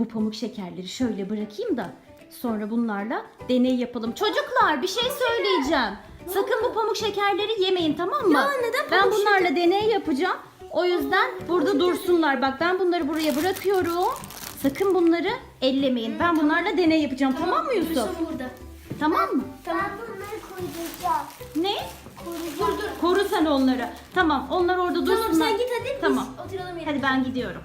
Bu pamuk şekerleri şöyle bırakayım da sonra bunlarla deney yapalım. Çocuklar bir şey söyleyeceğim. Sakın bu pamuk şekerleri yemeyin tamam mı? Ya neden Ben pamuk bunlarla deney yapacağım. O yüzden burada dursunlar. Bak ben bunları buraya bırakıyorum. Sakın bunları ellemeyin. Ben bunlarla deney yapacağım. Tamam mı Yusuf? Dursun burada. Tamam mı? Ben bunları koyacağım. Ne? Koyacağım. Dur dur. Koru sen onları. Tamam onlar orada dursunlar. Tamam sen git hadi. biz Tamam. Oturalım yerine. Hadi ben gidiyorum.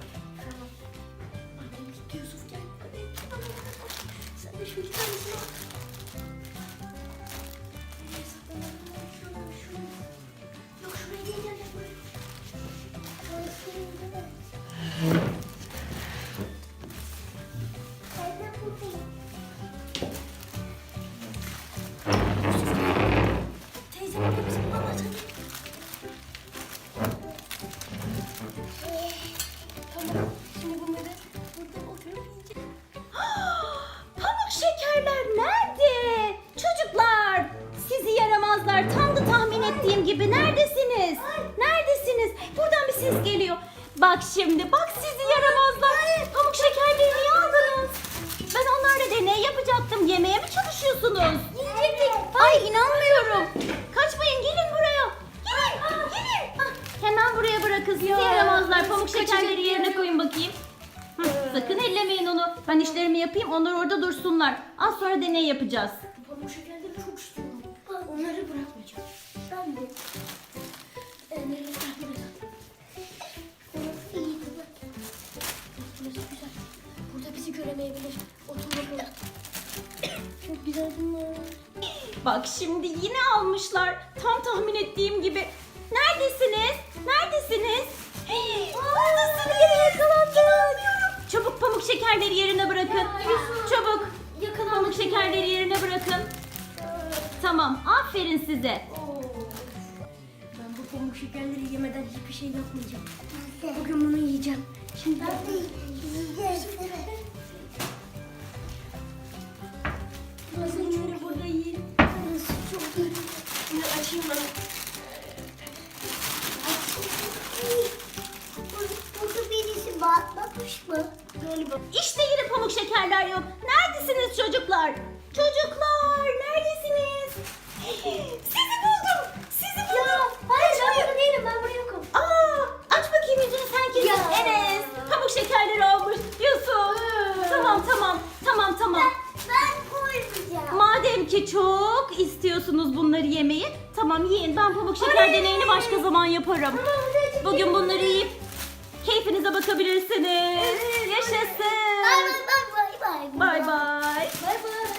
Tamam. Şimdi bunları burada oturup yiyeceğiz. Pamuk şekerler nerede? Çocuklar sizi yaramazlar. Tam da tahmin ettiğim gibi neredesiniz? Neredesiniz? Buradan bir ses geliyor. Bak şimdi bak sizi yaramazlar. Pamuk şekerleri niye aldınız? Ben onlarla deney yapacaktım. Yemeye mi çalışıyorsunuz? Yiyecektik. Ay inanmıyorum. Kaçmayın gelin buraya. Gelin gelin. Ah, Hemen buraya bırakın sizi Kaçacak şekerleri yerine koyun bakayım. Hı, sakın ellemeyin onu. Ben işlerimi yapayım onlar orada dursunlar. Az sonra deney yapacağız. Pamuk şekerleri çok istiyorum. Onları bırakmayacağım. Ben de. Ee, nereye bırakmayacağım? Burası iyi tabii. Burası güzel. Burada bizi göremeyebilir. Otur bakalım. Çok güzel bunlar. Bak şimdi yine almışlar. Tam tahmin ettiğim gibi. Neredesiniz? Şekerleri yerine bırakın. Çabuk. Pamuk şekerleri yerine bırakın. Tamam. Aferin size. Ben bu pamuk şekerleri yemeden hiçbir şey yapmayacağım. Bugün bunu yiyeceğim. Şimdi Ben de yiyeceğiz. Galiba. İşte yine pamuk şekerler yok. Neredesiniz çocuklar? Çocuklar neredesiniz? Sizi buldum. Sizi buldum. Hayır ben burada değilim. Ben burada yokum. Aa, aç bakayım yüzünü sen kimsin? Ya. Enes. Pamuk şekerleri almış. Yusuf. Tamam tamam. Tamam tamam. Ben koymayacağım. Madem ki çok istiyorsunuz bunları yemeyi. Tamam yiyin. Ben pamuk şeker deneyini başka zaman yaparım. Bugün bunları yiyip Keyfinize bakabilirsiniz. Yaşasın. Bay bay. Bay bay. Bay bay.